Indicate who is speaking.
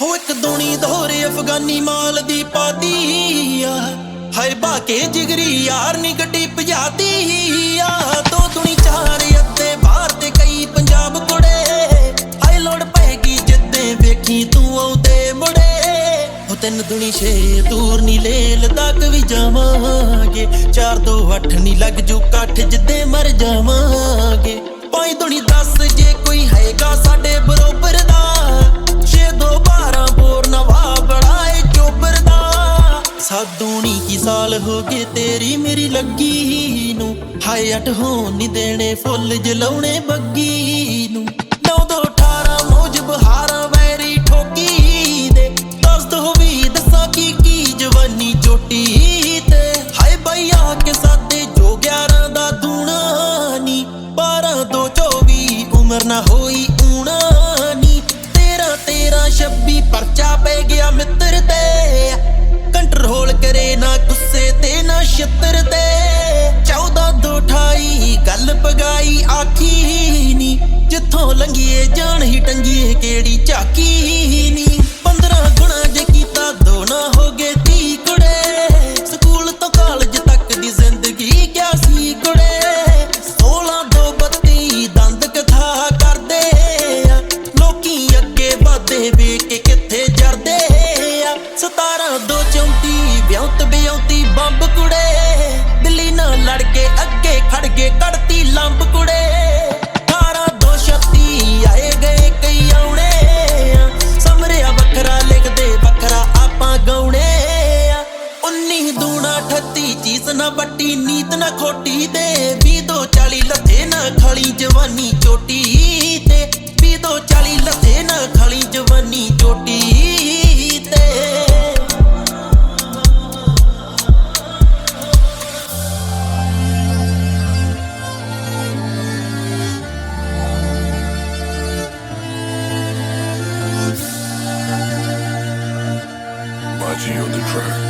Speaker 1: ਹੋ ਇੱਕ ਦੁਨੀ ਦੋਰੇ ਅਫਗਾਨੀ ਮਾਲ ਦੀ ਪਾਦੀ ਆ ਹਾਏ ਬਾਕੇ ਜਿਗਰੀ ਯਾਰ ਨੀ ਗੱਡੀ ਤਿੰਨ ਦੁਨੀ ਛੇ ਦੂਰ ਨੀ ਲੇਲ ਤੱਕ ਵੀ ਜਾਵਾਂਗੇ। ਚਾਰ ਦੋ ਅੱਠ ਨੀ ਲੱਗ ਜੂ ਕੱਠ ਜਿੱਦੇ ਮਰ ਜਾਵਾਂਗੇ। ਪੰਜ ਦੁਨੀ 10 ਜੇ ਕੋਈ ਹੈਗਾ ਸਾਡੇ ਬਰੋਬਰ ਦਾ। ਛੇ ਦੋ 12 ਬੋਰ ਨਵਾ ਬੜਾਏ ਚੋਬਰ ਦਾ। ਸਾਦੂਣੀ ਕੀ ਸਾਲ ਹੋ ਗਏ ਤੇਰੀ ਮੇਰੀ ਲੱਗੀ ਨੂੰ। ਹਾਏ ਅਟ ਹੋਣ ਨੀ ਦੇਣੇ ਫੁੱਲ ਜਲਾਉਣੇ ਬੱਗੀ ਆ ਕੇ ਸਾਦੇ ਜੋ 11 ਦਾ ਦੂਣਾ ਨੀ 12 ਦੋ 24 ਉਮਰ ਨਾ ਹੋਈ ਊਣਾ ਨੀ। ਤੇਰਾ ਤੇਰਾ 26 ਪਰਚਾ ਪੈ ਗਿਆ ਮਿੱਤਰ ਤੇ। ਕੰਟਰੋਲ ਕਰੇ ਨਾ ਗੁੱਸੇ ਤੇ, ਨਾ ਛਿੱਤਰ ਤੇ। 14 ਦੋ 28 ਗੱਲ ਪਗਾਈ ਆਖੀ ਨੀ। ਜਿੱਥੋਂ ਲੰਘੀਏ ਜਾਣ ਹੀ ਟੰਗੀਏ ਕਿਹੜੀ ਝਾਕੀ ਨੀ। ਚੀਸ ਨਾ ਬੱਟੀ ਨੀਤ ਨਾ ਖੋਟੀ ਤੇ ਵੀ ਦੋ 40 ਲੱਥੇ ਨਾ ਖਲੀ ਜਵਾਨੀ ਚੋਟੀ ਤੇ ਵੀ ਦੋ 40 ਲੱਥੇ ਨਾ ਖਲੀ ਜਵਾਨੀ ਚੋਟੀ ਤੇ G on the track.